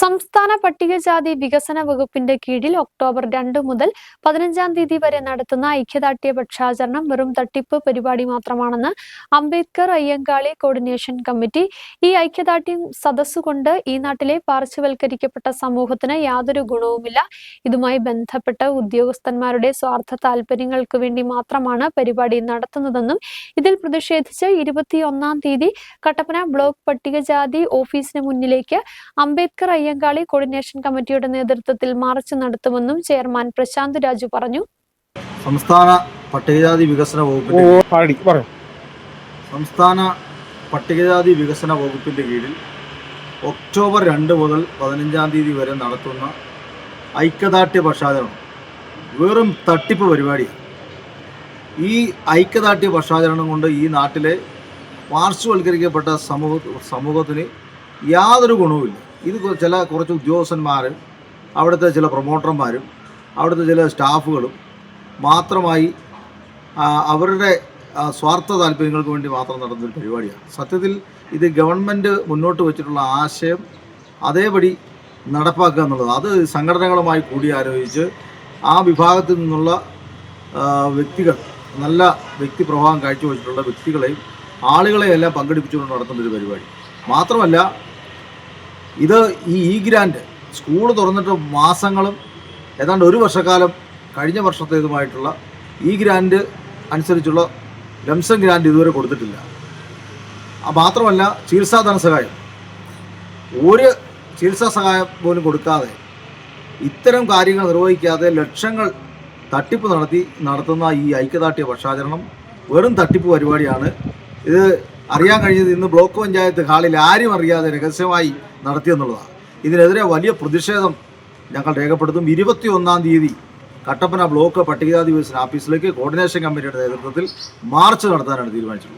സംസ്ഥാന പട്ടികജാതി വികസന വകുപ്പിന്റെ കീഴിൽ ഒക്ടോബർ രണ്ട് മുതൽ പതിനഞ്ചാം തീയതി വരെ നടത്തുന്ന ഐക്യദാർഢ്യ പക്ഷാചരണം വെറും തട്ടിപ്പ് പരിപാടി മാത്രമാണെന്ന് അംബേദ്കർ അയ്യങ്കാളി കോർഡിനേഷൻ കമ്മിറ്റി ഈ ഐക്യദാർഢ്യം സദസ്സുകൊണ്ട് ഈ നാട്ടിലെ പാർശ്വവൽക്കരിക്കപ്പെട്ട സമൂഹത്തിന് യാതൊരു ഗുണവുമില്ല. ഇതുമായി ബന്ധപ്പെട്ട ഉദ്യോഗസ്ഥന്മാരുടെ സ്വാർത്ഥ താല്പര്യങ്ങൾക്ക് വേണ്ടി മാത്രമാണ് പരിപാടി നടത്തുന്നതെന്നും ഇതിൽ പ്രതിഷേധിച്ച് ഇരുപത്തിയൊന്നാം തീയതി കട്ടപ്പന ബ്ലോക്ക് പട്ടികജാതി ഓഫീസിന് മുന്നിലേക്ക് അംബേദ്കർ അയ്യങ്കാളി കോർഡിനേഷൻ കമ്മിറ്റിയുടെ നേതൃത്വത്തിൽ മാർച്ച് നടത്തുമെന്നും ചെയർമാൻ പ്രശാന്ത് രാജു പറഞ്ഞു. സംസ്ഥാന പട്ടികജാതി വികസന വകുപ്പിന്റെ സംസ്ഥാന പട്ടികജാതി വികസന വകുപ്പിന്റെ കീഴിൽ ഒക്ടോബർ രണ്ട് മുതൽ പതിനഞ്ചാം തീയതി വരെ നടത്തുന്ന ഐക്യദാർഢ്യ പക്ഷാചരണം വെറും തട്ടിപ്പ് പരിപാടിയാണ്. ഈ ഐക്യദാർഢ്യ പക്ഷാചരണം കൊണ്ട് ഈ നാട്ടിലെ പാർശ്വവൽക്കരിക്കപ്പെട്ട സമൂഹ സമൂഹത്തിന് യാതൊരു ഗുണവുമില്ല. ഇത് ചില കുറച്ച് ഉദ്യോഗസ്ഥന്മാർ അവിടുത്തെ ചില പ്രൊമോട്ടർമാരും അവിടുത്തെ ചില സ്റ്റാഫുകളും മാത്രമായി അവരുടെ സ്വാർത്ഥ താല്പര്യങ്ങൾക്ക് വേണ്ടി മാത്രം നടന്നൊരു പരിപാടിയാണ്. സത്യത്തിൽ ഇത് ഗവൺമെന്റ് മുന്നോട്ട് വെച്ചിട്ടുള്ള ആശയം അതേപടി നടപ്പാക്കുക എന്നുള്ളത് അത് സംഘടനകളുമായി കൂടിയാലോചിച്ച് ആ വിഭാഗത്തിൽ നിന്നുള്ള വ്യക്തികൾ നല്ല വ്യക്തി വ്യക്തിപ്രഭാവം കാഴ്ചവെച്ചിട്ടുള്ള വ്യക്തികളെയും ആളുകളെയെല്ലാം പങ്കെടുപ്പിച്ചുകൊണ്ട് നടത്തുന്ന ഒരു പരിപാടി. മാത്രമല്ല ഇത് ഈ ഇ ഗ്രാൻഡ് സ്കൂൾ തുറന്നിട്ട് മാസങ്ങളും ഏതാണ്ട് ഒരു വർഷക്കാലം കഴിഞ്ഞ വർഷത്തേതുമായിട്ടുള്ള ഈ ഗ്രാൻഡ് അനുസരിച്ചുള്ള ലംസം ഗ്രാൻഡ് ഇതുവരെ കൊടുത്തിട്ടില്ല. മാത്രമല്ല ചികിത്സാ ധനസഹായം. ഒരു ചികിത്സാ സഹായം പോലും കൊടുക്കാതെ ഇത്തരം കാര്യങ്ങൾ നിർവഹിക്കാതെ ലക്ഷങ്ങൾ തട്ടിപ്പ് നടത്തി നടത്തുന്ന ഈ ഐക്യദാർഢ്യ പക്ഷാചരണം വെറും തട്ടിപ്പ് പരിപാടിയാണ്. ഇത് അറിയാൻ കഴിഞ്ഞത് ഇന്ന് ബ്ലോക്ക് പഞ്ചായത്ത് ഹാളിൽ ആരും അറിയാതെ രഹസ്യമായി നടത്തിയെന്നുള്ളതാണ്. ഇതിനെതിരെ വലിയ പ്രതിഷേധം ഞങ്ങൾ രേഖപ്പെടുത്തും. ഇരുപത്തി ഒന്നാം തീയതി കട്ടപ്പന ബ്ലോക്ക് പട്ടികജാതി വികസന ഓഫീസിലേക്ക് കോർഡിനേഷൻ കമ്മിറ്റിയുടെ നേതൃത്വത്തിൽ മാർച്ച് നടത്താനാണ് തീരുമാനിച്ചിട്ടുള്ളത്.